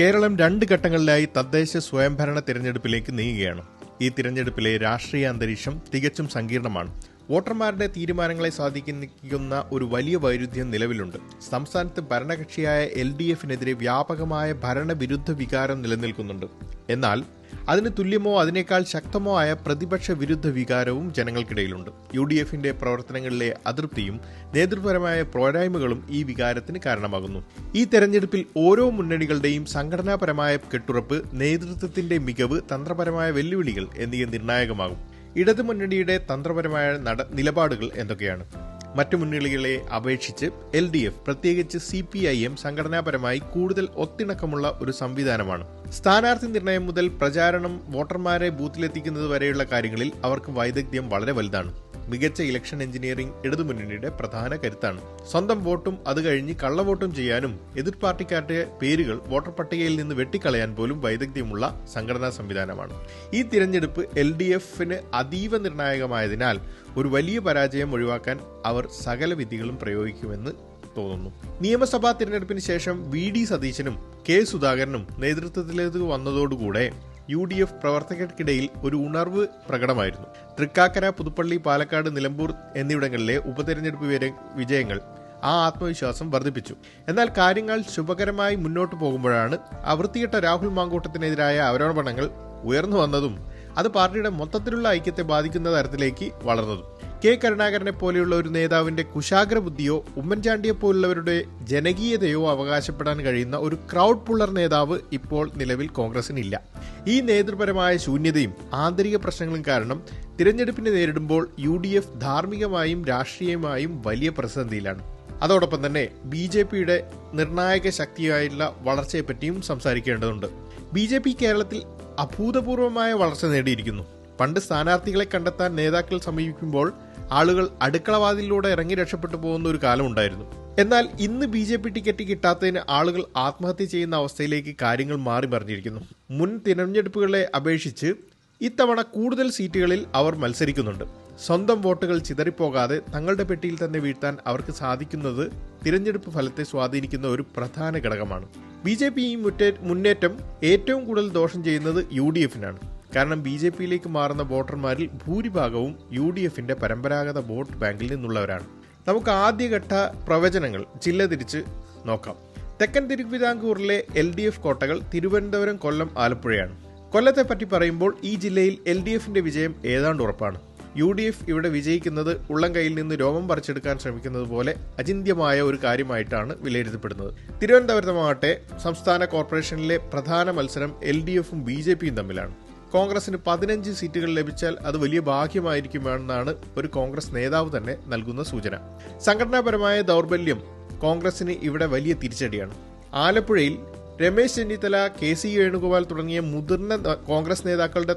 കേരളം രണ്ട് ഘട്ടങ്ങളിലായി തദ്ദേശ സ്വയംഭരണ തിരഞ്ഞെടുപ്പിലേക്ക് നീങ്ങുകയാണ്. ഈ തിരഞ്ഞെടുപ്പിലെ രാഷ്ട്രീയ അന്തരീക്ഷം തികച്ചും സങ്കീർണമാണ്. വോട്ടർമാരുടെ തീരുമാനങ്ങളെ സ്വാധീനിക്കുന്ന ഒരു വലിയ വൈരുദ്ധ്യം നിലവിലുണ്ട്. സംസ്ഥാനത്ത് ഭരണകക്ഷിയായ എൽ ഡി എഫിനെതിരെ വ്യാപകമായ ഭരണവിരുദ്ധ വികാരം നിലനിൽക്കുന്നുണ്ട്. എന്നാൽ അതിന് തുല്യമോ അതിനേക്കാൾ ശക്തമോ ആയ പ്രതിപക്ഷ വിരുദ്ധ വികാരവും ജനങ്ങൾക്കിടയിലുണ്ട്. യു ഡി എഫിന്റെ പ്രവർത്തനങ്ങളിലെ അതൃപ്തിയും നേതൃപരമായ പോരായ്മകളും ഈ വികാരത്തിന് കാരണമാകുന്നു. ഈ തെരഞ്ഞെടുപ്പിൽ ഓരോ മുന്നണികളുടെയും സംഘടനാപരമായ കെട്ടുറപ്പ് നേതൃത്വത്തിന്റെ മികവ് തന്ത്രപരമായ വെല്ലുവിളികൾ എന്നിവ നിർണായകമാകും. ഇടതു മുന്നണിയുടെ തന്ത്രപരമായ നിലപാടുകൾ എന്തൊക്കെയാണ്? മറ്റു മുന്നണികളെ അപേക്ഷിച്ച് എൽ ഡി എഫ് പ്രത്യേകിച്ച് സി പി ഐ എം സംഘടനാപരമായി കൂടുതൽ ഒത്തിണക്കമുള്ള ഒരു സംവിധാനമാണ്. സ്ഥാനാർത്ഥി നിർണയം മുതൽ പ്രചാരണം വോട്ടർമാരെ ബൂത്തിലെത്തിക്കുന്നത് വരെയുള്ള കാര്യങ്ങളിൽ അവർക്ക് വൈദഗ്ധ്യം വളരെ വലുതാണ്. മികച്ച ഇലക്ഷൻ എഞ്ചിനീയറിംഗ് ഇടതുമുന്നണിയുടെ പ്രധാന കരുത്താണ്. സ്വന്തം വോട്ടും അത് കഴിഞ്ഞ് കള്ളവോട്ടും ചെയ്യാനും എതിർ പാർട്ടിക്കാരുടെ പേരുകൾ വോട്ടർ പട്ടികയിൽ നിന്ന് വെട്ടിക്കളയാൻ പോലും വൈദഗ്ധ്യമുള്ള സംഘടനാ സംവിധാനമാണ്. ഈ തിരഞ്ഞെടുപ്പ് എൽ ഡി എഫിന് അതീവ നിർണായകമായതിനാൽ ഒരു വലിയ പരാജയം ഒഴിവാക്കാൻ അവർ സകല വിധികളും പ്രയോഗിക്കുമെന്ന് തോന്നുന്നു. നിയമസഭാ തിരഞ്ഞെടുപ്പിന് ശേഷം വി ഡി സതീശനും കെ സുധാകരനും നേതൃത്വത്തിലേക്ക് വന്നതോടുകൂടെ യു ഡി എഫ് പ്രവർത്തകർക്കിടയിൽ ഒരു ഉണർവ് പ്രകടമായിരുന്നു. തൃക്കാക്കര പുതുപ്പള്ളി പാലക്കാട് നിലമ്പൂർ എന്നിവിടങ്ങളിലെ ഉപതെരഞ്ഞെടുപ്പ് വിജയങ്ങൾ ആ ആത്മവിശ്വാസം വർദ്ധിപ്പിച്ചു. എന്നാൽ കാര്യങ്ങൾ ശുഭകരമായി മുന്നോട്ട് പോകുമ്പോഴാണ് ആ വൃത്തികെട്ട രാഹുൽ മാങ്കൂട്ടത്തിനെതിരായ ആരോപണങ്ങൾ ഉയർന്നു വന്നതും അത് പാർട്ടിയുടെ മൊത്തത്തിലുള്ള ഐക്യത്തെ ബാധിക്കുന്ന തരത്തിലേക്ക് വളർന്നതും. കെ കരുണാകരനെ പോലെയുള്ള ഒരു നേതാവിന്റെ കുശാഗ്ര ബുദ്ധിയോ ഉമ്മൻചാണ്ടിയെ പോലുള്ളവരുടെ ജനകീയതയോ അവകാശപ്പെടാൻ കഴിയുന്ന ഒരു ക്രൗഡ് പുള്ളർ നേതാവ് ഇപ്പോൾ നിലവിൽ കോൺഗ്രസിനില്ല. ഈ നേതൃപരമായ ശൂന്യതയും ആന്തരിക പ്രശ്നങ്ങളും കാരണം തിരഞ്ഞെടുപ്പിനെ നേരിടുമ്പോൾ യു ഡി എഫ് ധാർമ്മികമായും രാഷ്ട്രീയമായും വലിയ പ്രതിസന്ധിയിലാണ്. അതോടൊപ്പം തന്നെ ബി ജെ പിയുടെ നിർണായക ശക്തിയായുള്ള വളർച്ചയെപ്പറ്റിയും സംസാരിക്കേണ്ടതുണ്ട്. ബി ജെ പി കേരളത്തിൽ അഭൂതപൂർവമായ വളർച്ച നേടിയിരിക്കുന്നു. പണ്ട് സ്ഥാനാർത്ഥികളെ കണ്ടെത്താൻ നേതാക്കൾ സമീപിക്കുമ്പോൾ ആളുകൾ അടുക്കളവാതിലൂടെ ഇറങ്ങി രക്ഷപ്പെട്ടു പോകുന്ന ഒരു കാലം ഉണ്ടായിരുന്നു. എന്നാൽ ഇന്ന് ബി ജെ പി ടിക്കറ്റ് കിട്ടാത്തതിന് ആളുകൾ ആത്മഹത്യ ചെയ്യുന്ന അവസ്ഥയിലേക്ക് കാര്യങ്ങൾ മാറി മറിഞ്ഞിരിക്കുന്നു. മുൻ തിരഞ്ഞെടുപ്പുകളെ അപേക്ഷിച്ച് ഇത്തവണ കൂടുതൽ സീറ്റുകളിൽ അവർ മത്സരിക്കുന്നുണ്ട്. സ്വന്തം വോട്ടുകൾ ചിതറിപ്പോകാതെ തങ്ങളുടെ പെട്ടിയിൽ തന്നെ വീഴ്ത്താൻ അവർക്ക് സാധിക്കുന്നത് തിരഞ്ഞെടുപ്പ് ഫലത്തെ സ്വാധീനിക്കുന്ന ഒരു പ്രധാന ഘടകമാണ്. ബി ജെ പി ഈ മുന്നേറ്റം ഏറ്റവും കൂടുതൽ ദോഷം ചെയ്യുന്നത് യു ഡി എഫിനാണ്. കാരണം ബി ജെ പിയിലേക്ക് മാറുന്ന വോട്ടർമാരിൽ ഭൂരിഭാഗവും യു ഡി എഫിന്റെ പരമ്പരാഗത വോട്ട് ബാങ്കിൽ നിന്നുള്ളവരാണ്. നമുക്ക് ആദ്യഘട്ട പ്രവചനങ്ങൾ ജില്ല തിരിച്ച് നോക്കാം. തെക്കൻ തിരുവിതാംകൂറിലെ എൽ ഡി എഫ് കോട്ടകൾ തിരുവനന്തപുരം കൊല്ലം ആലപ്പുഴയാണ്. കൊല്ലത്തെ പറ്റി പറയുമ്പോൾ ഈ ജില്ലയിൽ എൽ ഡി എഫിന്റെ വിജയം ഏതാണ്ട് ഉറപ്പാണ്. യു ഡി എഫ് ഇവിടെ വിജയിക്കുന്നത് ഉള്ളം കയ്യിൽ നിന്ന് രോമം പറിച്ചെടുക്കാൻ ശ്രമിക്കുന്നത് പോലെ അചിന്ത്യമായ ഒരു കാര്യമായിട്ടാണ് വിലയിരുത്തപ്പെടുന്നത്. തിരുവനന്തപുരത്തുമാകട്ടെ സംസ്ഥാന കോർപ്പറേഷനിലെ പ്രധാന മത്സരം എൽ ഡി എഫും ബി ജെ പിയും തമ്മിലാണ്. കോൺഗ്രസിന് പതിനഞ്ച് സീറ്റുകൾ ലഭിച്ചാൽ അത് വലിയ ഭാഗ്യമായിരിക്കുമെന്നാണ് ഒരു കോൺഗ്രസ് നേതാവ് തന്നെ നൽകുന്ന സൂചന. സംഘടനാപരമായ ദൗർബല്യം കോൺഗ്രസിന് ഇവിടെ വലിയ തിരിച്ചടിയാണ്. ആലപ്പുഴയിൽ രമേശ് ചെന്നിത്തല കെ സി വേണുഗോപാൽ തുടങ്ങിയ മുതിർന്ന കോൺഗ്രസ് നേതാക്കളുടെ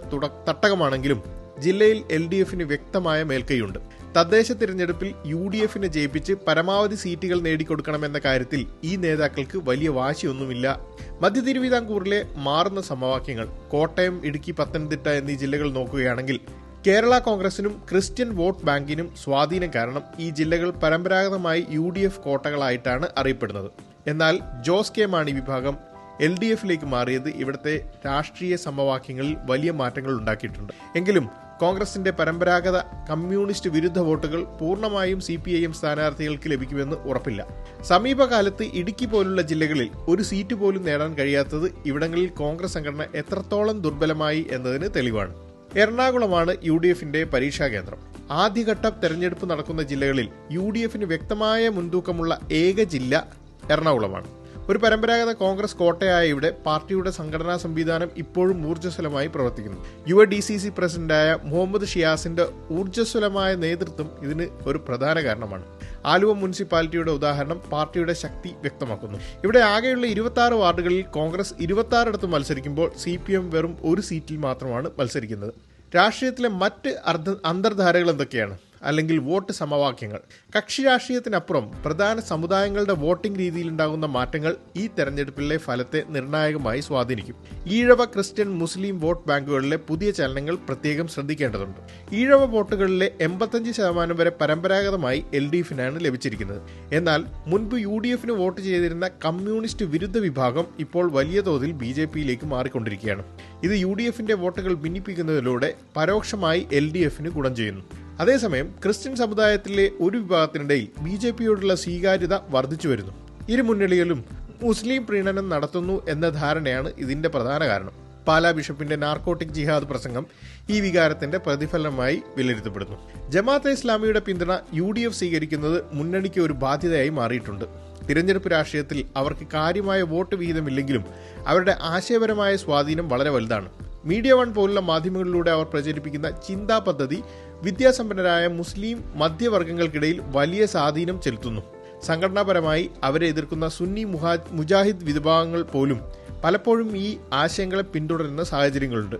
തട്ടകമാണെങ്കിലും ജില്ലയിൽ എൽ ഡി എഫിന് വ്യക്തമായ മേൽക്കൈയുണ്ട്. തദ്ദേശ തിരഞ്ഞെടുപ്പിൽ യു ഡി എഫിനെ ജയിപ്പിച്ച് പരമാവധി സീറ്റുകൾ നേടിക്കൊടുക്കണമെന്ന കാര്യത്തിൽ ഈ നേതാക്കൾക്ക് വലിയ വാശിയൊന്നുമില്ല. മധ്യ തിരുവിതാംകൂറിലെ മാറുന്ന സമവാക്യങ്ങൾ കോട്ടയം ഇടുക്കി പത്തനംതിട്ട എന്നീ ജില്ലകൾ നോക്കുകയാണെങ്കിൽ കേരള കോൺഗ്രസിനും ക്രിസ്ത്യൻ വോട്ട് ബാങ്കിനും സ്വാധീനം കാരണം ഈ ജില്ലകൾ പരമ്പരാഗതമായി യു ഡി എഫ് കോട്ടകളായിട്ടാണ് അറിയപ്പെടുന്നത്. എന്നാൽ ജോസ് കെ. മാണി വിഭാഗം എൽ ഡി എഫിലേക്ക് മാറിയത് ഇവിടുത്തെ രാഷ്ട്രീയ സമവാക്യങ്ങളിൽ വലിയ മാറ്റങ്ങൾ ഉണ്ടാക്കിയിട്ടുണ്ട്. എങ്കിലും കോൺഗ്രസിന്റെ പരമ്പരാഗത കമ്മ്യൂണിസ്റ്റ് വിരുദ്ധ വോട്ടുകൾ പൂർണമായും സി പി ഐ എം സ്ഥാനാർത്ഥികൾക്ക് ലഭിക്കുമെന്ന് ഉറപ്പില്ല. സമീപകാലത്ത് ഇടുക്കി പോലുള്ള ജില്ലകളിൽ ഒരു സീറ്റ് പോലും നേടാൻ കഴിയാത്തത് ഇവിടങ്ങളിൽ കോൺഗ്രസ് സംഘടന എത്രത്തോളം ദുർബലമായി എന്നതിന് തെളിവാണ്. എറണാകുളമാണ് യു ഡി എഫിന്റെ പരീക്ഷാ കേന്ദ്രം. ആദ്യഘട്ട തെരഞ്ഞെടുപ്പ് നടക്കുന്ന ജില്ലകളിൽ യു ഡി എഫിന് വ്യക്തമായ മുൻതൂക്കമുള്ള ഏക ജില്ല എറണാകുളമാണ്. ഒരു പരമ്പരാഗത കോൺഗ്രസ് കോട്ടയായ ഇവിടെ പാർട്ടിയുടെ സംഘടനാ സംവിധാനം ഇപ്പോഴും ഊർജസ്വലമായി പ്രവർത്തിക്കുന്നു. യുവ ഡി സി സി പ്രസിഡന്റായ മുഹമ്മദ് ഷിയാസിന്റെ ഊർജസ്വലമായ നേതൃത്വം ഇതിന് ഒരു പ്രധാന കാരണമാണ്. ആലുവ മുനിസിപ്പാലിറ്റിയുടെ ഉദാഹരണം പാർട്ടിയുടെ ശക്തി വ്യക്തമാക്കുന്നു. ഇവിടെ ആകെയുള്ള ഇരുപത്തി ആറ് വാർഡുകളിൽ കോൺഗ്രസ് ഇരുപത്തി ആറിടത്ത് മത്സരിക്കുമ്പോൾ സി പി എം വെറും ഒരു സീറ്റിൽ മാത്രമാണ് മത്സരിക്കുന്നത്. രാഷ്ട്രീയത്തിലെ മറ്റ് അർദ്ധ അന്തർധാരകൾ എന്തൊക്കെയാണ്? അല്ലെങ്കിൽ വോട്ട് സമവാക്യങ്ങൾ. കക്ഷി രാഷ്ട്രീയത്തിനപ്പുറം പ്രധാന സമുദായങ്ങളുടെ വോട്ടിംഗ് രീതിയിലുണ്ടാകുന്ന മാറ്റങ്ങൾ ഈ തെരഞ്ഞെടുപ്പിലെ ഫലത്തെ നിർണായകമായി സ്വാധീനിക്കും. ഈഴവ ക്രിസ്ത്യൻ മുസ്ലിം വോട്ട് ബാങ്കുകളിലെ പുതിയ ചലനങ്ങൾ പ്രത്യേകം ശ്രദ്ധിക്കേണ്ടതുണ്ട്. ഈഴവ വോട്ടുകളിലെ എൺപത്തഞ്ച് ശതമാനം വരെ പരമ്പരാഗതമായി എൽ ഡി എഫിനാണ് ലഭിച്ചിരിക്കുന്നത്. എന്നാൽ മുൻപ് യു ഡി എഫിന് വോട്ട് ചെയ്തിരുന്ന കമ്മ്യൂണിസ്റ്റ് വിരുദ്ധ വിഭാഗം ഇപ്പോൾ വലിയ തോതിൽ ബി ജെ പിയിലേക്ക് മാറിക്കൊണ്ടിരിക്കുകയാണ്. ഇത് യു ഡി എഫിന്റെ വോട്ടുകൾ ഭിന്നിപ്പിക്കുന്നതിലൂടെ പരോക്ഷമായി എൽ ഡി എഫിന് ഗുണം ചെയ്യുന്നു. അതേസമയം ക്രിസ്ത്യൻ സമുദായത്തിലെ ഒരു വിഭാഗത്തിനിടയിൽ ബി ജെ പിയോടുള്ള സ്വീകാര്യത വർദ്ധിച്ചു വരുന്നു. ഇരു മുന്നണികളും മുസ്ലിം പ്രീണനം നടത്തുന്നു എന്ന ധാരണയാണ് ഇതിന്റെ പ്രധാന കാരണം. പാലാ ബിഷപ്പിന്റെ നാർക്കോട്ടിക് ജിഹാദ് പ്രസംഗം ഈ വികാരത്തിന്റെ പ്രതിഫലനമായി വിലയിരുത്തപ്പെടുന്നു. ജമാഅത്തെ ഇസ്ലാമിയുടെ പിന്തുണ യു ഡി എഫ് സ്വീകരിക്കുന്നത് മുന്നണിക്ക് ഒരു ബാധ്യതയായി മാറിയിട്ടുണ്ട്. തിരഞ്ഞെടുപ്പ് രാഷ്ട്രീയത്തിൽ അവർക്ക് കാര്യമായ വോട്ട് വിഹിതമില്ലെങ്കിലും അവരുടെ ആശയപരമായ സ്വാധീനം വളരെ വലുതാണ്. മീഡിയ വൺ പോലുള്ള മാധ്യമങ്ങളിലൂടെ അവർ പ്രചരിപ്പിക്കുന്ന ചിന്താ പദ്ധതി വിദ്യാസമ്പന്നരായ മുസ്ലിം മധ്യവർഗങ്ങൾക്കിടയിൽ വലിയ സ്വാധീനം ചെലുത്തുന്നു. സംഘടനാപരമായി അവരെ എതിർക്കുന്ന സുന്നി മുഹാ മുജാഹിദ് വിഭാഗങ്ങൾ പോലും പലപ്പോഴും ഈ ആശയങ്ങളെ പിന്തുടരുന്ന സാഹചര്യങ്ങളുണ്ട്.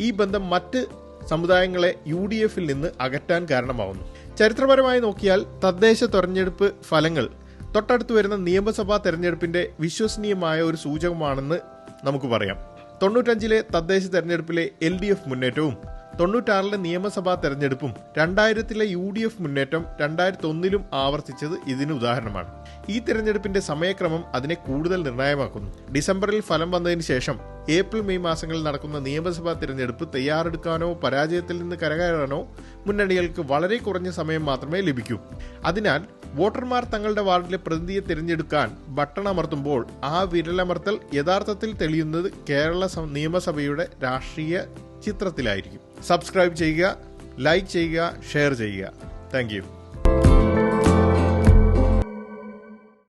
ഈ ബന്ധം മറ്റ് സമുദായങ്ങളെ യു ഡി എഫിൽ നിന്ന് അകറ്റാൻ കാരണമാവുന്നു. ചരിത്രപരമായി നോക്കിയാൽ തദ്ദേശ തെരഞ്ഞെടുപ്പ് ഫലങ്ങൾ തൊട്ടടുത്ത് വരുന്ന നിയമസഭാ തെരഞ്ഞെടുപ്പിന്റെ വിശ്വസനീയമായ ഒരു സൂചകമാണെന്ന് നമുക്ക് പറയാം. തൊണ്ണൂറ്റഞ്ചിലെ തദ്ദേശ തെരഞ്ഞെടുപ്പിലെ എൽ ഡി എഫ് മുന്നേറ്റവും തൊണ്ണൂറ്റാറിലെ നിയമസഭാ തെരഞ്ഞെടുപ്പും രണ്ടായിരത്തിലെ യു ഡി എഫ് മുന്നേറ്റം രണ്ടായിരത്തി ഒന്നിലും ആവർത്തിച്ചത് ഇതിന് ഉദാഹരണമാണ്. ഈ തെരഞ്ഞെടുപ്പിന്റെ സമയക്രമം അതിനെ കൂടുതൽ നിർണായകമാക്കുന്നു. ഡിസംബറിൽ ഫലം വന്നതിന് ശേഷം ഏപ്രിൽ മെയ് മാസങ്ങളിൽ നടക്കുന്ന നിയമസഭാ തിരഞ്ഞെടുപ്പ് തയ്യാറെടുക്കാനോ പരാജയത്തിൽ നിന്ന് കരകയറാനോ മുന്നണികൾക്ക് വളരെ കുറഞ്ഞ സമയം മാത്രമേ ലഭിക്കൂ. അതിനാൽ വോട്ടർമാർ തങ്ങളുടെ വാർഡിലെ പ്രതിനിധിയെ തിരഞ്ഞെടുക്കാൻ ബട്ടൺ അമർത്തുമ്പോൾ ആ വിരലമർത്തൽ യഥാർത്ഥത്തിൽ തെളിയുന്നത് കേരള നിയമസഭയുടെ രാഷ്ട്രീയ ചിത്രത്തിലായിരിക്കും. സബ്സ്ക്രൈബ് ചെയ്യുക ലൈക്ക് ചെയ്യുക ഷെയർ ചെയ്യുക. താങ്ക്